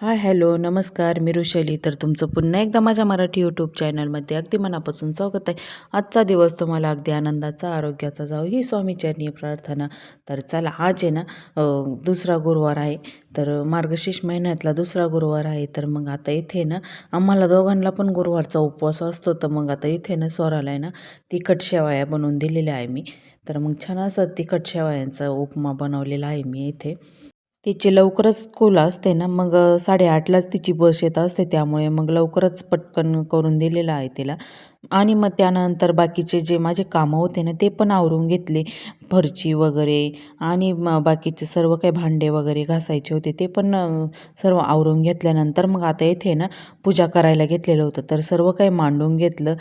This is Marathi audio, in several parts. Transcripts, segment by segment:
हाय हॅलो नमस्कार मी ऋषली. तर तुमचं पुन्हा एकदा माझ्या मराठी यूट्यूब चॅनलमध्ये अगदी मनापासून स्वागत आहे. आजचा दिवस तुम्हाला अगदी आनंदाचा आरोग्याचा जाऊ ही स्वामीचरणी प्रार्थना. तर चला आज आहे ना दुसरा गुरुवार आहे. तर मार्गशीर्ष महिन्यातला दुसरा गुरुवार आहे. तर मग आता इथे ना आम्हाला दोघांना पण गुरुवारचा उपवास असतो. तर मग आता इथे ना स्वराला आहे ना तिखट शेवाया बनवून दिलेल्या आहे मी. तर मग छान असं तिखट शेवायांचा उपमा बनवलेला आहे मी इथे. तिची लवकरच स्कूल असते ना मग साडेआठलाच तिची बस येत असते त्यामुळे मग लवकरच पटकन करून दिलेलं आहे तिला. आणि मग त्यानंतर बाकीचे जे माझे कामं होते ना ते पण आवरून घेतले. फरची वगैरे आणि मग बाकीचे सर्व काही भांडे वगैरे घासायचे होते ते पण सर्व आवरून घेतल्यानंतर मग आता येथे ना पूजा करायला घेतलेलं होतं. तर सर्व काही मांडून घेतलं.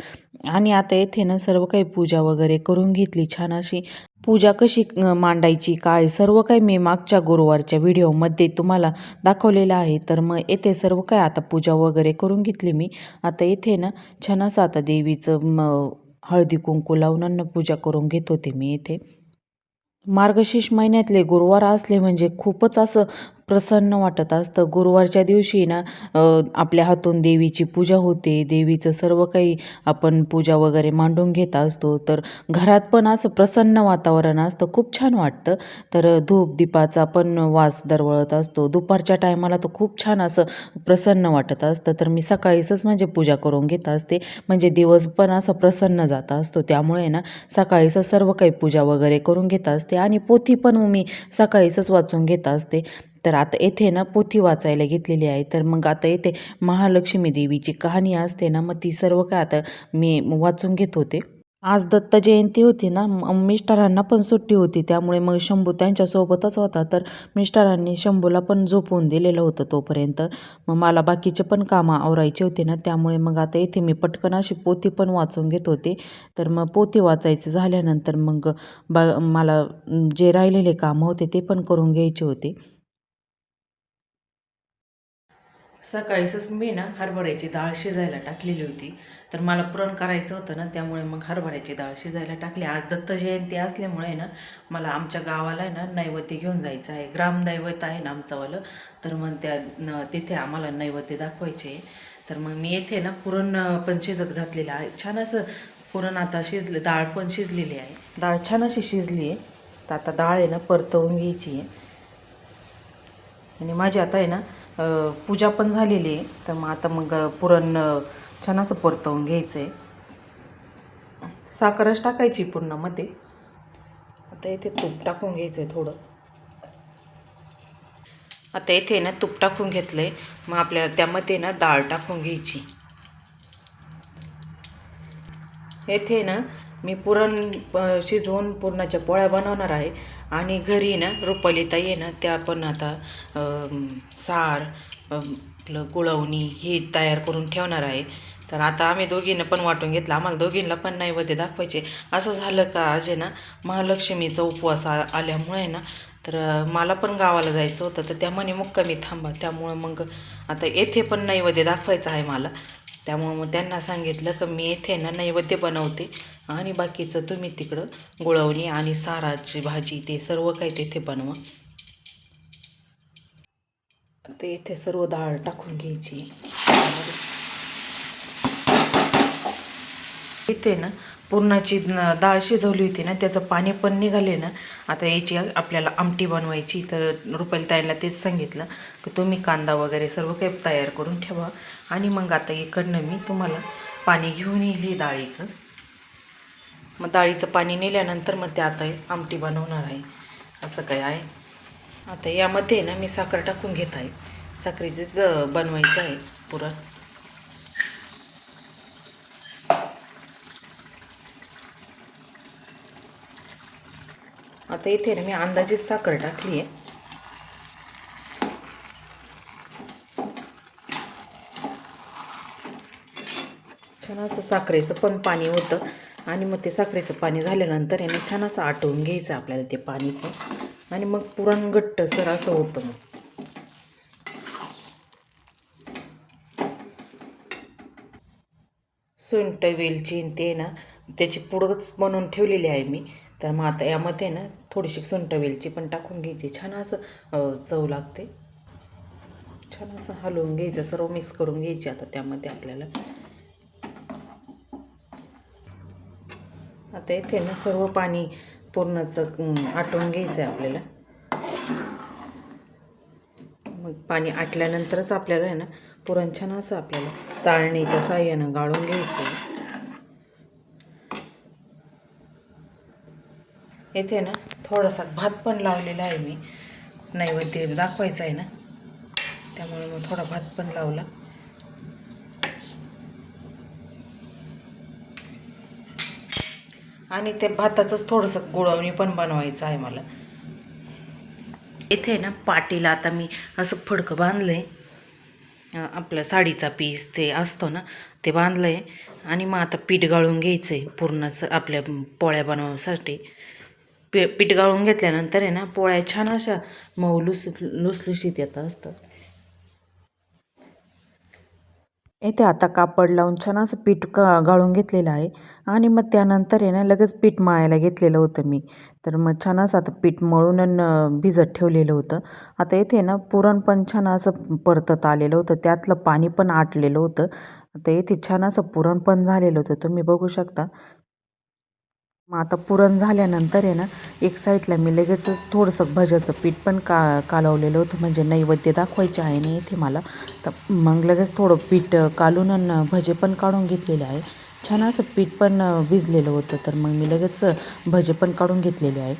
आणि आता येथे ना सर्व काही पूजा वगैरे करून घेतली छान अशी. पूजा कशी मांडायची काय सर्व काही मी मागच्या गुरुवारच्या व्हिडिओमध्ये तुम्हाला दाखवलेलं आहे. तर मग येथे सर्व काय आता पूजा वगैरे करून घेतली मी. आता येथे ना छान असं आता देवीचं म हळदी कुंकू लावून अन्न पूजा करून घेत होते मी येथे. मार्गशीर्ष महिन्यातले गुरुवार असले म्हणजे खूपच असं प्रसन्न वाटत असतं. गुरुवारच्या दिवशी ना आपल्या हातून देवीची पूजा होते. देवीचं सर्व काही आपण पूजा वगैरे मांडून घेत असतो. तर घरात पण असं प्रसन्न वातावरण असतं. खूप छान वाटतं. तर धूप दीपाचा पण वास दरवळत असतो. दुपारच्या टायमाला तर खूप छान असं प्रसन्न वाटत असतं. तर मी सकाळीच म्हणजे पूजा करून घेत असते. म्हणजे दिवस पण असं प्रसन्न जात असतो. त्यामुळे ना सकाळीच सर्व काही पूजा वगैरे करून घेत असते. आणि पोथी पण मी सकाळीच वाचून घेत असते. तर आता येथे ना पोथी वाचायला घेतलेली आहे. तर मग आता येथे महालक्ष्मी देवीची कहाणी असते ना मग ती सर्व काय आता मी वाचून घेत होते. आज दत्त जयंती होती ना म- मिस्टरांना पण सुट्टी होती. त्यामुळे मग शंभू त्यांच्यासोबतच होता. तर मिस्टरांनी शंभूला पण झोपवून दिलेलं होतं तोपर्यंत. मग मला बाकीचे पण कामं आवरायचे होते ना त्यामुळे मग आता इथे मी पटकन अशी पोथी पण वाचून घेत होते. तर मग पोथी वाचायचं झाल्यानंतर मग बा मला जे राहिलेले कामं होते ते पण करून घ्यायचे होते. सकाळीच मी ना हरभऱ्याची डाळ शिजायला टाकलेली होती. तर मला पुरण करायचं होतं ना त्यामुळे मग हरभऱ्याची डाळ शिजायला टाकली. आज दत्त जयंती असल्यामुळे ना मला आमच्या गावाला आहे ना नैवेद्य घेऊन जायचं आहे. ग्रामदैवत आहे ना आमचंवालं. तर मग त्या तिथे आम्हाला नैवेद्य दाखवायचे. तर मग मी येथे ना पुरण पण शिजत घातलेलं आहे. छान असं पुरण आता शिजलं डाळ पण शिजलेली आहे. डाळ छान अशी शिजली आहे. तर आता डाळ आहे ना परतवून घ्यायची आहे. आणि माझी आता आहे ना पूजा पण झालेली आहे. तर मग आता मग पुरण छान असं परतवून घ्यायचं आहे साखरच टाकायची पूर्णमध्ये आता इथे तूप टाकून घ्यायचं आहे थोडं. आता इथे ना तूप टाकून घेतलं आहे मग आपल्याला त्यामध्ये ना डाळ टाकून घ्यायची. येथे ना मी पुरण शिजवून पुरणाच्या पोळ्या बनवणार आहे. आणि घरी ना रुपालीता आहे ना त्या पण आता सार आपलं गुळवणी हे तयार करून ठेवणार आहे. तर आता आम्ही दोघींना पण वाटून घेतलं. आम्हाला दोघींना पण नैवेद्य दाखवायचे. असं झालं का आज आहे ना महालक्ष्मीचा उपवास आ आल्यामुळे ना तर मला पण गावाला जायचं होतं. तर त्या म्हणे मुक्कामी थांबा. त्यामुळं मग आता येथे पण नैवेद्य दाखवायचं आहे मला. त्यामुळं मग त्यांना सांगितलं की मी येथे ना नैवेद्य बनवते. आणि बाकीचं तुम्ही तिकडं गुळवणी आणि साराची भाजी ते सर्व काही तिथे बनवा. ते इथे सर्व डाळ टाकून घ्यायची. इथे ना पुरणाची न- डाळ शिजवली होती ना त्याचं पाणी पण निघाले ना आता याची आपल्याला आमटी बनवायची तर रुपाली ताईला तेच सांगितलं की तुम्ही कांदा वगैरे सर्व काही तयार करून ठेवा. आणि मग आता इकडनं मी तुम्हाला पाणी घेऊन येईल डाळीचं. मग डाळीचं पाणी नेल्यानंतर मग ते आता आमटी बनवणार आहे. असं काय आहे. आता यामध्ये ना मी साखर टाकून घेत आहे. साखरेचीच बनवायची आहे पुरण. आता इथे ना मी अंदाजे साखर टाकली आहे छान असं साखरेचं पण पाणी होतं. आणि मग ते साखरेचं पाणी झाल्यानंतर आहे ना छान असं आटवून घ्यायचं आपल्याला ते पाणी पण. आणि मग पुरण घट्टसर असं होतं मग. सुंट वेलची ते ना त्याची पुडच बनवून ठेवलेली आहे मी. तर मग आता यामध्ये ना थोडीशी सुंट वेलची पण टाकून घ्यायची. छान असं चव लागते. छान असं हलवून घ्यायचं सर्व मिक्स करून घ्यायची आता त्यामध्ये आपल्याला. आता इथे ना सर्व पाणी पूर्णचं आटवून घ्यायचं आहे आपल्याला. मग पाणी आटल्यानंतरच आपल्याला आहे ना पुरण छान असं आपल्याला चाळणीच्या साह्यानं गाळून घ्यायचं. आहे इथे ना थोडासा भात पण लावलेला आहे मी. नैवेद्य दाखवायचा आहे ना. त्यामुळे मग थोडा भात पण लावला. आणि ते भाताचंच थोडंसं गुळवणी पण बनवायचं आहे मला. इथे ना पाटीला आता मी असं फडकं बांधलं आहे आपलं साडीचा पीस ते असतो ना ते बांधलं आहे आणि मग आता पीठ गाळून घ्यायचं आहे पूर्ण आपल्या पोळ्या बनवण्यासाठी. पी पीठ गाळून घेतल्यानंतर आहे ना पोळ्या छान अशा मऊ लुस लुसलुशीत येत असतात. इथे आता कापड लावून छान असं पीठ का गाळून घेतलेलं आहे. आणि मग त्यानंतर आहे ना लगेच पीठ मळायला घेतलेलं होतं मी. तर मग छान असं आता पीठ मळून भिजत ठेवलेलं होतं. आता येथे ना पुरण पण छान असं परतत आलेलं होतं. त्यातलं पाणी पण आटलेलं होतं. आता येथे छान असं पुरण पण झालेलं होतं. तुम्ही बघू शकता. मग आता पुरण झाल्यानंतर आहे ना एक साईडला मी लगेचच थोडंसं भज्याचं पीठ पण का कालवलेलं होतं. म्हणजे नैवेद्य दाखवायचे आहे ना इथे मला. तर मग लगेच थोडं पीठ कालून आणि भजे पण काढून घेतलेले आहे. छान असं पीठ पण भिजलेलं होतं. तर मग मी लगेच भजे पण काढून घेतलेले आहे.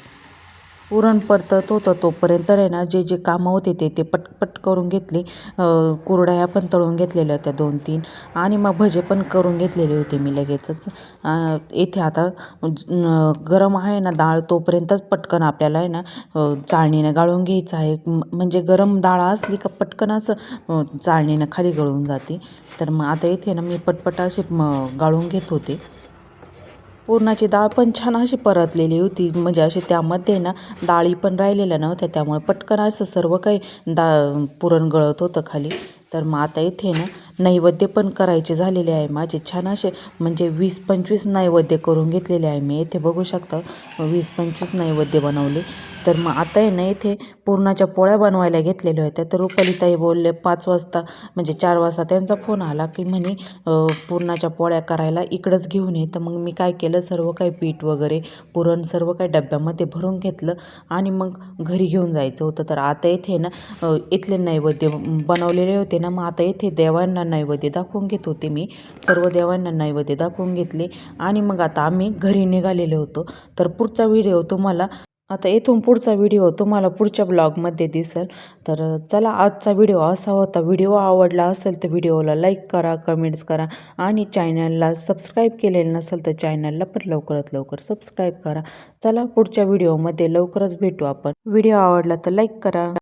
पुरण परतत होतं तोपर्यंत आहे ना जे जे कामं होते ते ते पटपट करून घेतले. कुरड्या पण तळून घेतलेल्या होत्या दोन तीन. आणि मग भजे पण करून घेतलेले होते मी लगेचच. इथे आता गरम आहे ना डाळ तोपर्यंतच पटकन आपल्याला आहे ना चाळणीनं गाळून घ्यायचं आहे. म्हणजे गरम डाळ असली का पटकन असं चाळणीनं खाली गळून जाते. तर मग आता इथे ना मी पटपट अशी म गाळून घेत होते. पुरणाची डाळ पण छान अशी परतलेली होती. म्हणजे अशी त्यामध्ये ना डाळी पण राहिलेल्या नव्हत्या. त्यामुळे पटकन असं सर्व काही दा पुरण गळत होतं खाली. तर मग आता इथे ना नैवेद्य पण करायचे झालेले आहे माझे. छान असे म्हणजे वीस पंचवीस नैवेद्य करून घेतलेले आहे मी. इथे बघू शकता वीस पंचवीस नैवेद्य बनवले. तर मग आता आहे ना इथे पुरणाच्या पोळ्या बनवायला घेतलेल्या होत्या. तर रुपालीताई बोलले पाच वाजता म्हणजे चार वाजता त्यांचा फोन आला की म्हणे पुरणाच्या पोळ्या करायला इकडंच घेऊन ये. तर मग मी काय केलं सर्व काही पीठ वगैरे पुरण सर्व काही डब्यामध्ये भरून घेतलं आणि मग घरी घेऊन जायचं होतं. तर आता येथे ना इथले नैवेद्य बनवलेले होते ना मग आता इथे देवांना नैवेद्य दाखवून घेत होते मी. सर्व देवांना नैवेद्य दाखवून घेतले आणि मग आता आम्ही घरी निघालेलो होतो. तर पुढचा व्हिडिओ तुम्हाला आता इथून पुढचा व्हिडिओ तुम्हाला पुढच्या ब्लॉगमध्ये दिसेल. तर चला आजचा व्हिडिओ असा होता. व्हिडिओ आवडला असेल तर व्हिडिओला लाईक करा कमेंट्स करा आणि चॅनलला सबस्क्राईब केलेलं नसेल तर चॅनलला पण लवकरात लवकर सबस्क्राईब करा. चला पुढच्या व्हिडिओमध्ये लवकरच भेटू आपण. व्हिडिओ आवडला तर लाईक करा.